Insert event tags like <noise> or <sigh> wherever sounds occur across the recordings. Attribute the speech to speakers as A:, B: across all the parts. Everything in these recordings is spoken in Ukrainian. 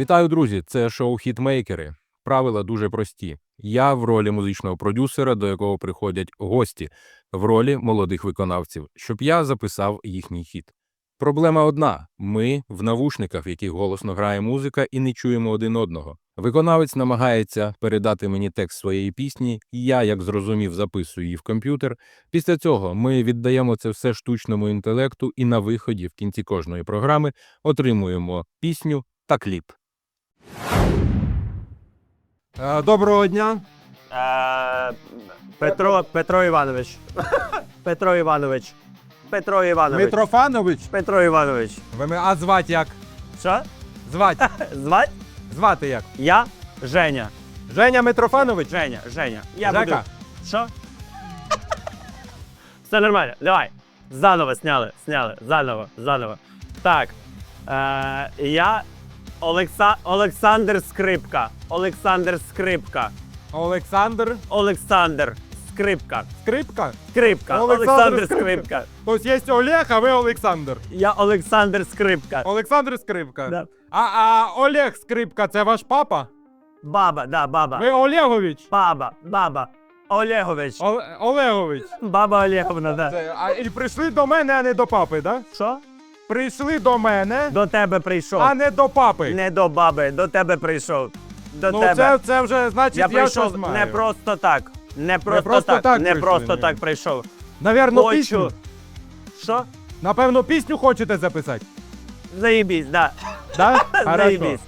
A: Вітаю, друзі! Це шоу Хітмейкери. Правила дуже прості. Я в ролі музичного продюсера, до якого приходять гості, в ролі молодих виконавців, щоб я записав їхній хіт. Проблема одна: ми в навушниках, в яких голосно грає музика, і не чуємо один одного. Виконавець намагається передати мені текст своєї пісні, і я, як зрозумів, записую її в комп'ютер. Після цього ми віддаємо це все штучному інтелекту, і на виході, в кінці кожної програми, отримуємо пісню та кліп.
B: Е, Доброго дня.
C: Е, Петро, Петро Іванович. <laughs> Петро Іванович. Петро Іванович.
B: Митрофанович.
C: Петро Іванович.
B: Ви мене- А звати як?
C: Що?
B: Звати. <laughs>
C: Звать?
B: Звати як?
C: Я Женя.
B: Женя Митрофанович.
C: Женя, Женя. Я
B: Жека.
C: буду. Що? Все нормально. Давай. Заново сняли. Сняли. Заново. Заново. Так. Е, я Олекса... Олександр Скрипка. Олександр Скрипка.
B: Олександр
C: Олександр Скрипка.
B: Скрипка.
C: Скрипка.
B: Олександр Скрипка. Тобто є Олег, а ви Олександр.
C: Я Олександр Скрипка.
B: Олександр Скрипка.
C: Да.
B: А, а Олег Скрипка це ваш папа?
C: Баба, да, баба.
B: Ви Олегович?
C: Баба, баба. Олегович.
B: Ол- Олегович.
C: Баба Олеговна, да.
B: Це, а, і прийшли до мене, а не до папи, да?
C: Що?
B: Прийшли до мене,
C: До тебе прийшов.
B: а не до папи.
C: Не до баби, до тебе прийшов. До
B: ну
C: тебе.
B: це, це вже значить
C: я
B: я,
C: прийшов
B: щось маю.
C: не просто так. Не просто,
B: просто
C: так.
B: так
C: не
B: прийшли,
C: просто
B: ні.
C: так прийшов.
B: Навірно,
C: Хочу.
B: пісню.
C: Що?
B: Напевно, пісню хочете записати?
C: Заїбісь, да.
B: Да? <laughs> Хорошо.
C: Заїбісь.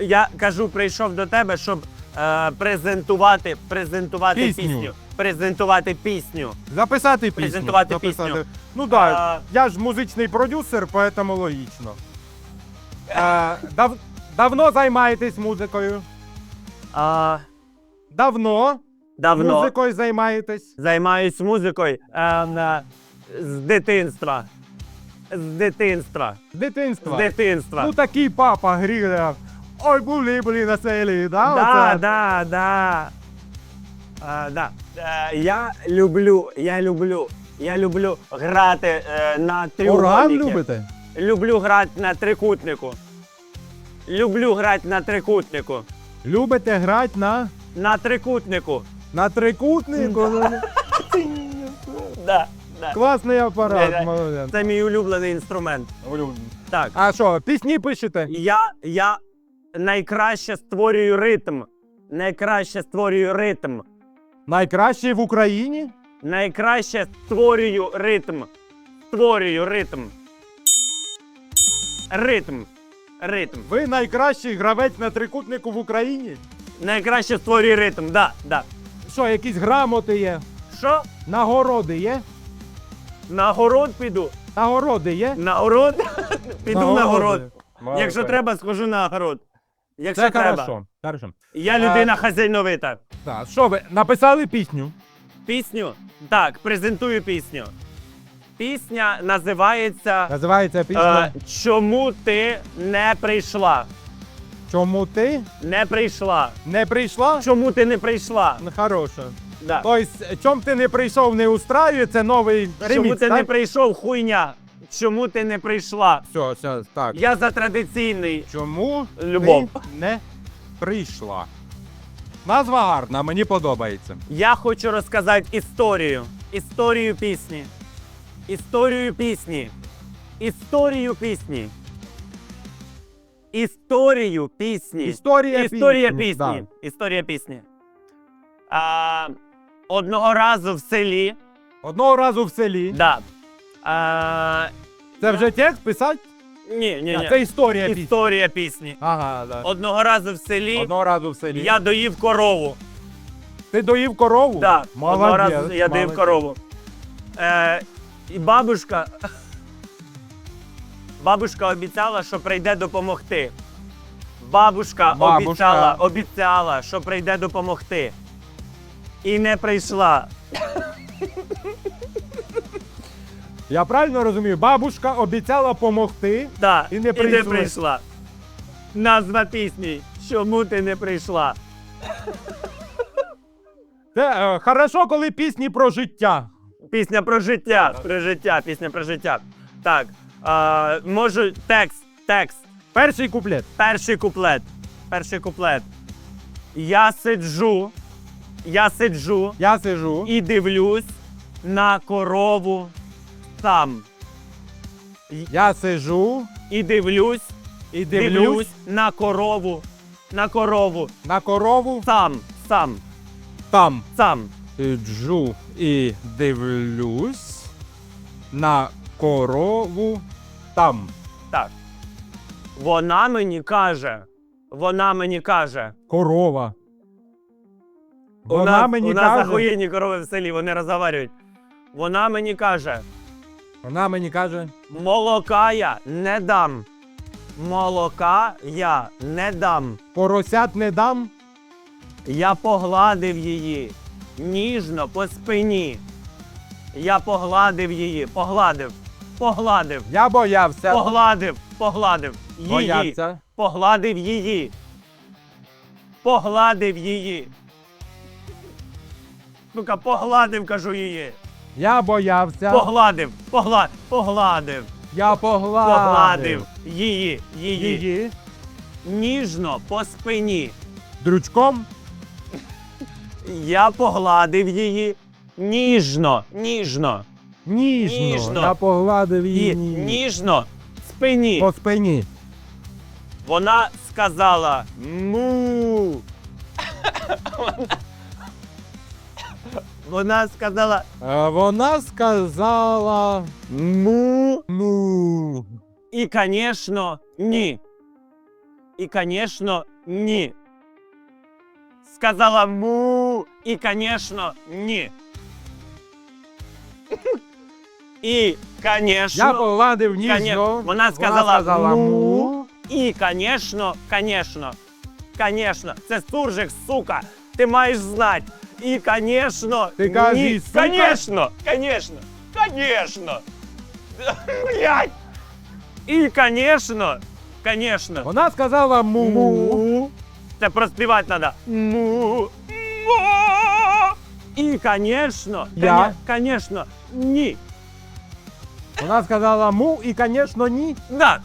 C: Я кажу, прийшов до тебе, щоб е, презентувати, презентувати
B: Пісню.
C: пісню. Презентувати пісню.
B: Записати пісню.
C: Презентувати
B: Записати.
C: пісню.
B: Ну так, да,
C: А-
B: я ж музичний продюсер, поэтому логічно. Е, дав, давно займаєтесь музикою?
C: А,
B: Давно,
C: давно.
B: музикою займаєтесь?
C: Займаюсь музикою е, на- з дитинства. З дитинства.
B: З дитинства.
C: З дитинства.
B: Ну такий папа гріляв. Ой, були, були на селі, да?
C: да,
B: оце?
C: да, да. Да. Е, я люблю, я люблю, я люблю грати е, на треугольнику.
B: любите?
C: Люблю грати на трикутнику. Люблю грати на трикутнику.
B: Любите грати на,
C: На трикутнику.
B: на трикутнику? <laughs>
C: Да, да.
B: Класний апарат,
C: Да-да.
B: молодець.
C: Це мій улюблений інструмент. Так.
B: А що, пісні пишете?
C: Я, я найкраще створюю ритм. Найкраще створюю ритм.
B: Найкращий в Україні?
C: Найкраще створюю ритм. Створюю ритм. Ритм. Ритм.
B: Ви найкращий гравець на трикутнику в Україні?
C: Найкраще створюю ритм. Да, да.
B: Що, якісь грамоти є?
C: Що?
B: Нагороди є?
C: На город піду.
B: Нагороди є?
C: На город. <laughs> піду на город. Якщо треба, схожу на город. Якщо
B: Це
C: треба.
B: хорошо. хорошо.
C: Я людина хазяйновита.
B: Так, що ви написали пісню?
C: Пісню? Так, презентую пісню. Пісня називається
B: Називається пісня
C: е, Чому ти не прийшла?
B: Чому ти
C: Не прийшла.
B: не прийшла?
C: Чому ти не прийшла?
B: Ну, Хороше.
C: Да.
B: Тобто, чом ти не прийшов, не устраює, це новий
C: Чому
B: ремікс,
C: ти
B: так?
C: не прийшов, хуйня? Чому ти не прийшла?
B: Все, все, так.
C: Я за традиційний.
B: Чому
C: Любов.
B: ти не прийшла? Назва гарна, мені подобається.
C: Я хочу розказати історію. Історію пісні. Історію пісні. Історію пісні. Історію пісні.
B: Історія
C: Історія
B: пісні,
C: пісні. Історія пісні. А, одного разу в селі.
B: Одного разу в селі.
C: Да. А,
B: Це вже текст писати?
C: ні, ні, ні.
B: Це історія пісні.
C: Історія пісні.
B: Ага, да.
C: Одного разу в селі
B: Одного разу в селі.
C: я доїв корову.
B: Ти доїв корову?
C: Так,
B: Молодець,
C: одного разу я доїв корову. Е, і бабушка. Бабушка обіцяла, що прийде допомогти. Бабушка,
B: Бабушка.
C: обіцяла, обіцяла, що прийде допомогти. І не прийшла.
B: Я правильно розумію? Бабушка обіцяла допомогти.
C: Да,
B: І не прийшли.
C: прийшла. Назва пісні. Чому ти не прийшла?
B: Це е, хорошо, коли пісні про життя.
C: Пісня про життя. Про життя, пісня про життя. Так. А, можу текст, текст.
B: Перший куплет.
C: Перший куплет. перший куплет. Я сиджу, я сиджу
B: Я сижу.
C: і дивлюсь на корову сам.
B: Я сижу
C: І дивлюсь,
B: і
C: дивлюсь,
B: дивлюсь
C: на корову, на корову
B: на корову
C: сам, сам,
B: там.
C: сам.
B: Сиджу і дивлюсь на корову там.
C: Так. Вона мені каже, вона мені каже.
B: Корова.
C: У нас,
B: мені
C: у нас
B: каже.
C: ахуєнні корови в селі, вони розговорюють. Вона мені каже,
B: Вона мені каже.
C: молока я не дам. Молока я не дам.
B: Поросят не дам.
C: Я погладив її ніжно по спині. Я погладив її, погладив, погладив,
B: Я боявся.
C: погладив, погладив її.
B: Боявся.
C: Погладив її. Погладив її. Ну-ка, погладив, кажу її.
B: Я боявся.
C: Погладив, погла... погладив,
B: Я погладив.
C: погладив її, її.
B: Її.
C: Ніжно по спині.
B: Дрючком.
C: Я погладив її. Ніжно, ніжно.
B: Ніжно.
C: Ніжно.
B: Я погладив
C: І
B: її.
C: ніжно спині.
B: По спині.
C: Вона сказала му. <laughs> Вона сказала
B: Е, Вона сказала.
C: му.
B: Ну.
C: І, звісно, ні. І, звісно, ні. Сказала му. І, звісно, ні. І,
B: Я
C: звісно,
B: погладив ніжно.
C: Вона сказала,
B: сказала
C: «Ну».
B: му.
C: І, конечно, конечно, конечно, це суржик, сука, ти маєш знати. І, конечно,
B: Ти кажи,
C: ні,
B: сука?
C: конечно, конечно, конечно. Блядь. І, конечно, конечно.
B: Вона сказала му.
C: Му. Це проспівати треба. Му. Му. І, конечно,
B: Я?
C: коне- конечно, ні.
B: Вона сказала му і, звісно, ні.
C: Да.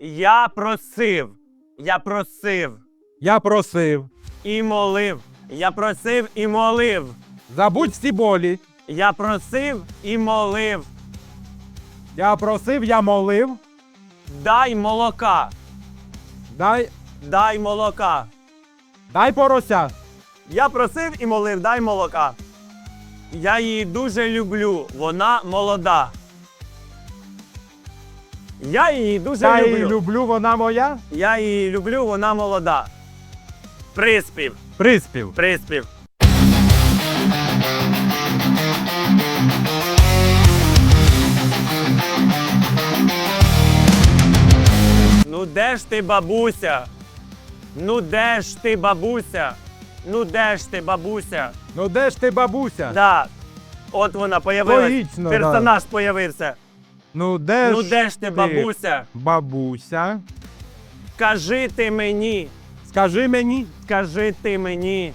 C: Я просив, я просив
B: Я просив.
C: і молив. Я просив і молив.
B: Забудь всі болі.
C: Я просив і молив.
B: Я просив, я молив.
C: Дай молока,
B: Дай,
C: дай молока.
B: дай порося.
C: Я просив і молив, дай молока. Я її дуже люблю, вона молода. Я її дуже
B: Я
C: люблю.
B: її люблю, вона моя.
C: Я її люблю, вона молода. Приспів,
B: Приспів.
C: приспів. Ну де ж ти, бабуся? Ну де ж ти, бабуся? Ну де ж ти, бабуся?
B: Ну де ж ти, бабуся?
C: Да. От вона появилась.
B: Логічно,
C: Персонаж появився.
B: Ну де
C: ну де ж ти, бабуся?
B: Бабуся.
C: Кажи ти мені.
B: Скажи мені.
C: Скажи ти мені.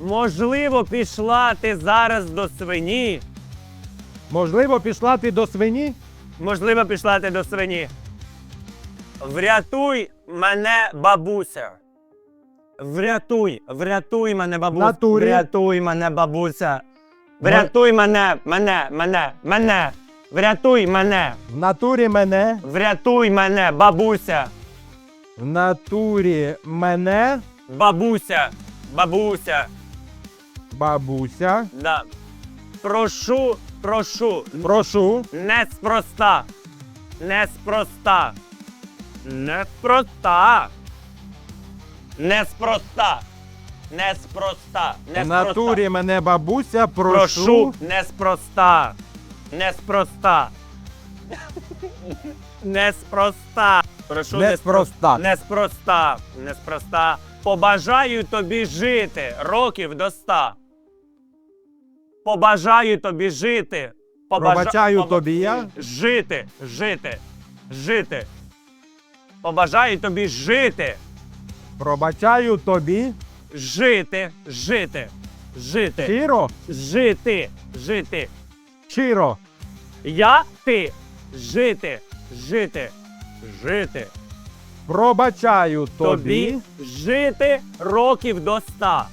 C: Можливо, пішла ти зараз до свині.
B: Можливо, пішла ти до свині?
C: Можливо, пішла ти до свині. Врятуй мене, бабуся. Врятуй, врятуй мене, бабуся.
B: Натурі.
C: Врятуй мене, бабуся. Врятуй мене, мене, мене, мене. Врятуй мене.
B: В натурі мене.
C: Врятуй мене, бабуся.
B: В натурі мене.
C: Бабуся. Бабуся.
B: Бабуся.
C: Да. Прошу, прошу,
B: Прошу.
C: Неспроста. Неспроста. Неспроста. Неспроста. Неспроста.
B: В
C: Неспроста.
B: натурі мене бабуся. Прошу.
C: Прошу. Неспроста. Неспроста. <laughs> Неспроста. Прошу
B: Неспроста.
C: Неспроста. Неспроста. Побажаю тобі жити років до ста. Побажаю тобі жити. Побажа-
B: Пробачаю тобі я.
C: Жити, жити, жити. Побажаю тобі жити,
B: Пробачаю тобі.
C: жити, жити, жити,
B: Щиро.
C: жити, жити.
B: Щиро.
C: Я ти жити, жити, жити.
B: Пробачаю тобі.
C: Тобі жити років до ста.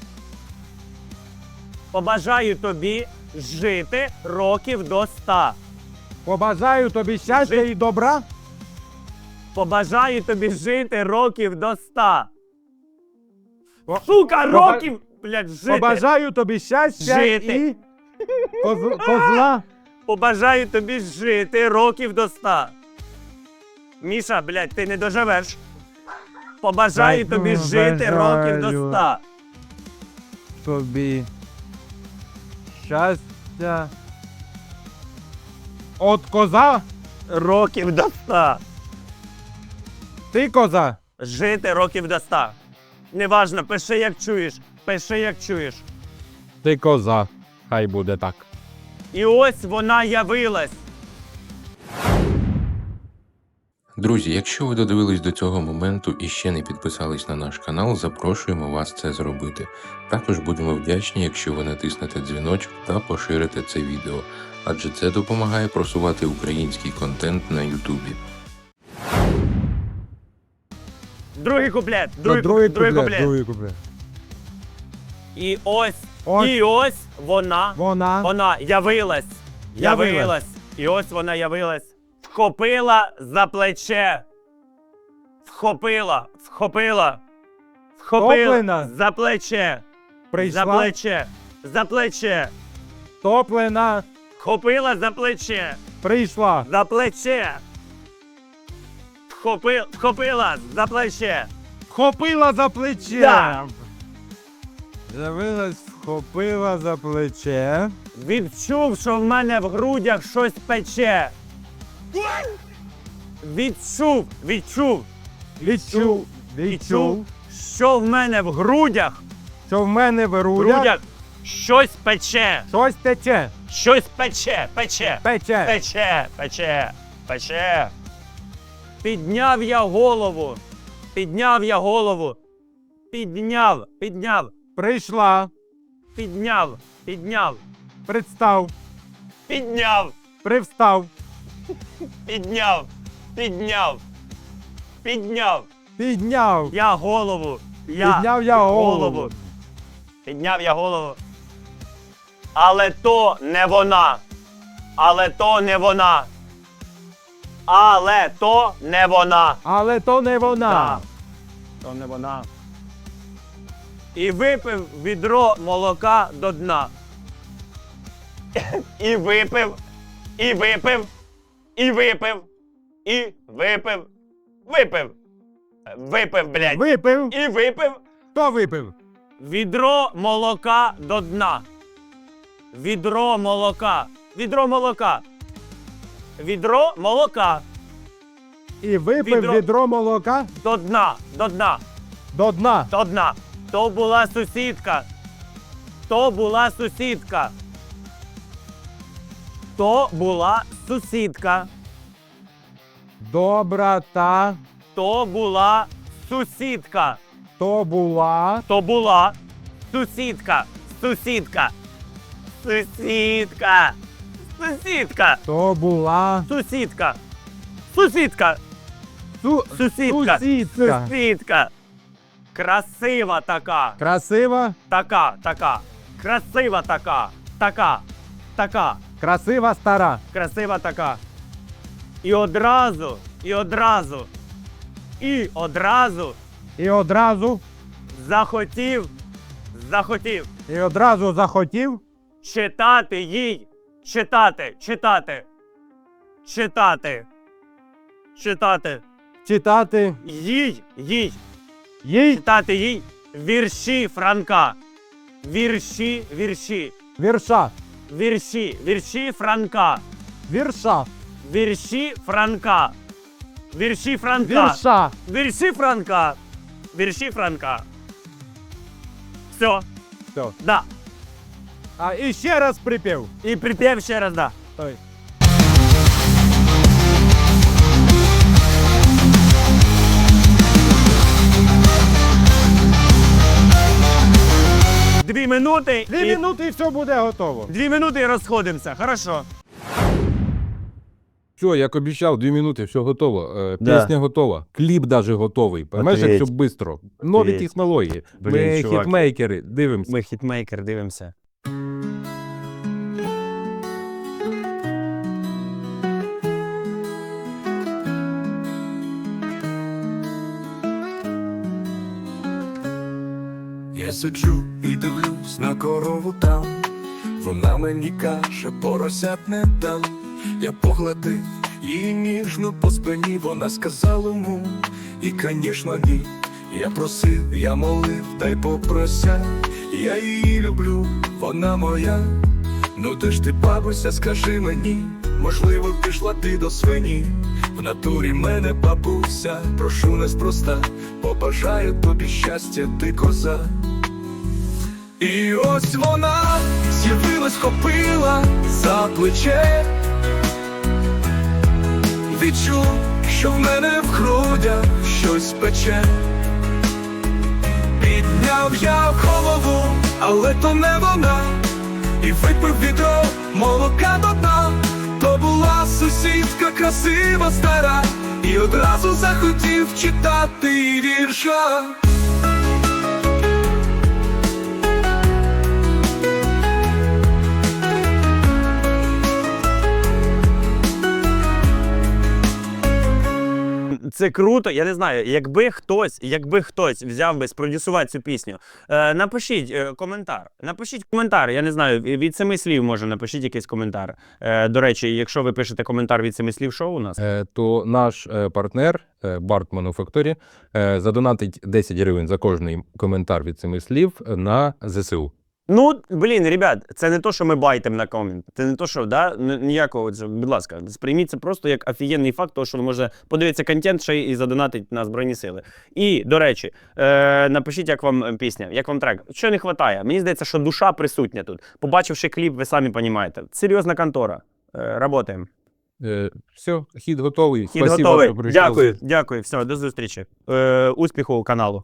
C: Побажаю тобі жити років до ста.
B: Побажаю тобі щастя і добра.
C: Побажаю тобі жити років до ста.
B: По-
C: Сука,
B: Поба-
C: років! Блядь, жити.
B: Побажаю тобі щастя
C: Жити.
B: і коз- козла.
C: Побажаю тобі жити років до ста. Міша, блядь, ти не доживеш. Побажаю
B: Дай
C: тобі жити років до ста.
B: Тобі щастя. От коза,
C: Років до ста.
B: ти коза.
C: Жити років до ста. Неважно, пиши як чуєш. Пиши як чуєш.
B: Ти коза. Хай буде так.
C: І ось вона явилась.
D: Друзі, якщо ви додивились до цього моменту і ще не підписались на наш канал, запрошуємо вас це зробити. Також будемо вдячні, якщо ви натиснете дзвіночок та поширите це відео, адже це допомагає просувати український контент на Ютубі.
C: Другий куплет. Другий,
B: другий,
C: другий
B: куплет,
C: куплет.
B: другий куплет.
C: І ось,
B: Ось.
C: і ось вона,
B: Вона.
C: вона явилась.
B: Явилась.
C: Явилась. І ось вона явилась. Вхопила за плече. Вхопила, вхопила. Вхопила
B: Топлена.
C: за плече.
B: Прийшла.
C: За плече. За плече.
B: Топлена.
C: Вхопила за плече.
B: Прийшла.
C: За плече. Вхопила, вхопила за плече.
B: Вхопила за плече.
C: Да.
B: Завилась, вхопила за плече.
C: Відчув, що в мене в грудях щось пече. Відчув, відчув,
B: Відчув.
C: відчув, що в мене в грудях,
B: Що в мене в грудях
C: щось пече.
B: щось тече.
C: Щось пече, пече,
B: Пече.
C: пече, пече, пече. Підняв я голову. Підняв я голову. Підняв, підняв,
B: Прийшла.
C: підняв, підняв,
B: Представ.
C: підняв.
B: Привстав.
C: Підняв, підняв, підняв.
B: Підняв.
C: Я голову. Я
B: Підняв я голову.
C: Підняв я голову. Але то не вона. Але то не вона. Але то не вона.
B: Але то не вона.
C: Так. То не вона. І випив відро молока до дна. І випив, і випив, і випив, і випив, випив. Випив, блядь.
B: Випив.
C: І випив
B: Хто випив?
C: відро молока до дна. Відро молока. Відро молока. Відро молока.
B: І випив
C: Відро.
B: відро, молока
C: До дна. До дна.
B: до дна.
C: До дна. То була сусідка. То була сусідка. То була сусідка.
B: Добра та
C: То була сусідка.
B: то була.
C: То була сусідка. Сусідка. Сусідка. Сусідка.
B: То була.
C: Сусідка. Сусідка.
B: Су...
C: Сусідка.
B: Сусідка.
C: Сусідка. Красива така.
B: Красива.
C: Така, така. Красива така. Така. Така.
B: Красива стара.
C: Красива така. І одразу, і одразу, і одразу
B: І одразу,
C: захотів, захотів.
B: І одразу захотів?
C: Читати їй, читати, читати, читати, читати.
B: Читати?
C: Їй, їй,
B: їй?
C: Читати їй вірші Франка. Вірші, вірші,
B: вірша.
C: вірші, вірші Франка.
B: Вірша.
C: Вірші Франка. Вірші Франка.
B: Вірша.
C: Вірші Франка. Вірші Франка. Все,
B: Все.
C: да.
B: А і ще раз припів.
C: І припів ще раз, да.
B: Ой.
C: Дві минути.
B: Дві
C: і...
B: минути і все буде готово.
C: Дві минути і розходимося. Хорошо.
A: Все, як обіцяв, дві минути, все готово. Е,
C: Да.
A: Пісня готова. Кліп даже готовий. Понимаєш, як
C: Ответь.
A: все швидко. Нові
C: Ответь.
A: технології.
C: Блін,
A: Ми
C: чувак.
A: хітмейкери, дивимося.
C: Ми хітмейкер, дивимося.
E: Я сиджу і дивлюсь на корову там, вона мені каже, поросят не дам. Я погладив її ніжно по спині, вона сказала му, і, конечно, ні. Я просив, я молив, дай попрося, я її люблю, вона моя. Ну ти ж ти бабуся, скажи мені, можливо, пішла ти до свині. В натурі мене бабуся, прошу неспроста, побажаю тобі щастя, ти коза. І ось вона з'явилась, копила за плече. Відчув, що в мене в грудях щось пече. Підняв я голову, але то не вона. І випив відро молока до дна. То була сусідка красива стара, і одразу захотів читати вірша.
C: Це круто. Я не знаю, якби хтось, якби хтось взяв би спродюсувати цю пісню. Е, напишіть е, коментар. Напишіть коментар. Я не знаю, від семи слів може напишіть якийсь коментар. Е, до речі, якщо ви пишете коментар від семи слів, що у нас?
A: Е, то наш е, партнер е, Барт Manufactory е, задонатить 10 гривень за кожний коментар від цими слів на ЗСУ.
C: Ну, блін, ребят, це не то, що ми байтимо на комент. Це не то, що да, ніякого. Це, будь ласка, сприйміть це просто як офігенний факт, того, що можете подивитися контент ще і задонатить на Збройні Сили. І, до речі, е, напишіть, як вам е, пісня, як вам трек. Що не вистачає? Мені здається, що душа присутня тут. Побачивши кліп, ви самі розумієте. Серйозна контора. Е, работаємо.
A: Е, все, хід готовий.
C: Хід
A: Спасибо,
C: готовий.
A: що прийшли.
C: Дякую, дякую. Все, до зустрічі. Е, успіху каналу.